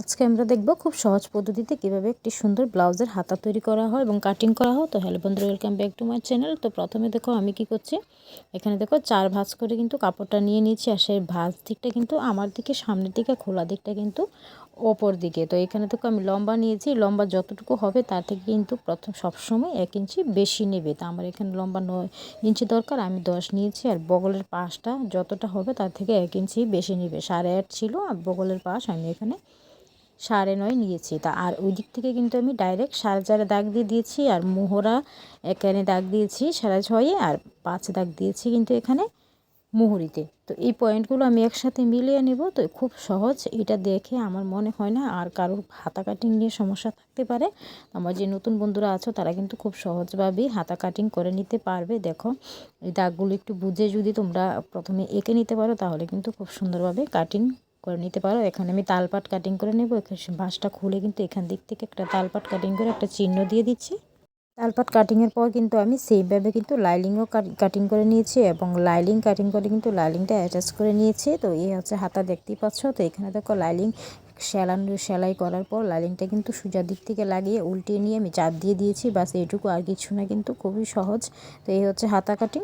আজকে আমরা দেখব খুব সহজ পদ্ধতিতে কীভাবে একটি সুন্দর ব্লাউজের হাতা তৈরি করা হয় এবং কাটিং করা হয়। তো হ্যালো বন্ধুরা welcome back to my channel তো প্রথমে দেখো আমি কি করছি? এখানে দেখো চার ভাঁজ করে কিন্তু কাপড়টা নিয়ে নিয়েছি আর সেই ভাঁজ দিকটা কিন্তু আমার দিকে, সামনের দিকে, খোলা দিকটা কিন্তু ওপর দিকে। তো এখানে দেখো আমি লম্বা নিয়েছি, লম্বা যতটুকু হবে তার থেকে কিন্তু প্রথম সবসময় এক ইঞ্চি বেশি নেবে। তো আমার এখানে লম্বা নয় ইঞ্চি দরকার, আমি দশ নিয়েছি আর বগলের পাশটা যতটা হবে তার থেকে এক ইঞ্চি বেশি নেবে। সাড়ে আট ছিল আর বগলের পাশ আমি এখানে সাড়ে নয় নিয়েছি। তা আর ওই দিক থেকে কিন্তু আমি ডাইরেক্ট সাড়ে চারে দাগ দিয়ে দিয়েছি আর মোহরা এখানে দাগ দিয়েছি সাড়ে ছয়ে আর পাঁচ দাগ দিয়েছি কিন্তু এখানে মুহুরিতে। তো এই পয়েন্টগুলো আমি একসাথে মিলিয়ে নেব। তো খুব সহজ এটা দেখে আমার মনে হয় না আর কারোর হাতা কাটিং নিয়ে সমস্যা থাকতে পারে। আমার যে নতুন বন্ধুরা আছো তারা কিন্তু খুব সহজভাবেই হাতা কাটিং করে নিতে পারবে। দেখো, এই দাগগুলো একটু বুঝে যদি তোমরা প্রথমে এঁকে নিতে পারো তাহলে কিন্তু খুব সুন্দরভাবে কাটিং করে নিতে পারো। এখানে আমি তালপাট কাটিং করে নেব। বাঁশটা খুলে কিন্তু এখান দিক থেকে একটা তালপাট কাটিং করে একটা চিহ্ন দিয়ে দিচ্ছি। তালপাট কাটিংয়ের পর কিন্তু আমি সেইভাবে কিন্তু লাইলিংও কাটিং করে নিয়েছি এবং লাইলিং কাটিং করে কিন্তু লাইলিংটা অ্যাটাচ করে নিয়েছি। তো এই হচ্ছে হাতা দেখতেই পাচ্ছ। তো এখানে দেখো লাইলিং সেলান সেলাই করার পর লাইলিংটা কিন্তু সোজা দিক থেকে লাগিয়ে উল্টিয়ে নিয়ে আমি চাপ দিয়ে দিয়েছি। বাস এইটুকু আর কিছু না কিন্তু খুবই সহজ। তো এই হচ্ছে হাতা কাটিং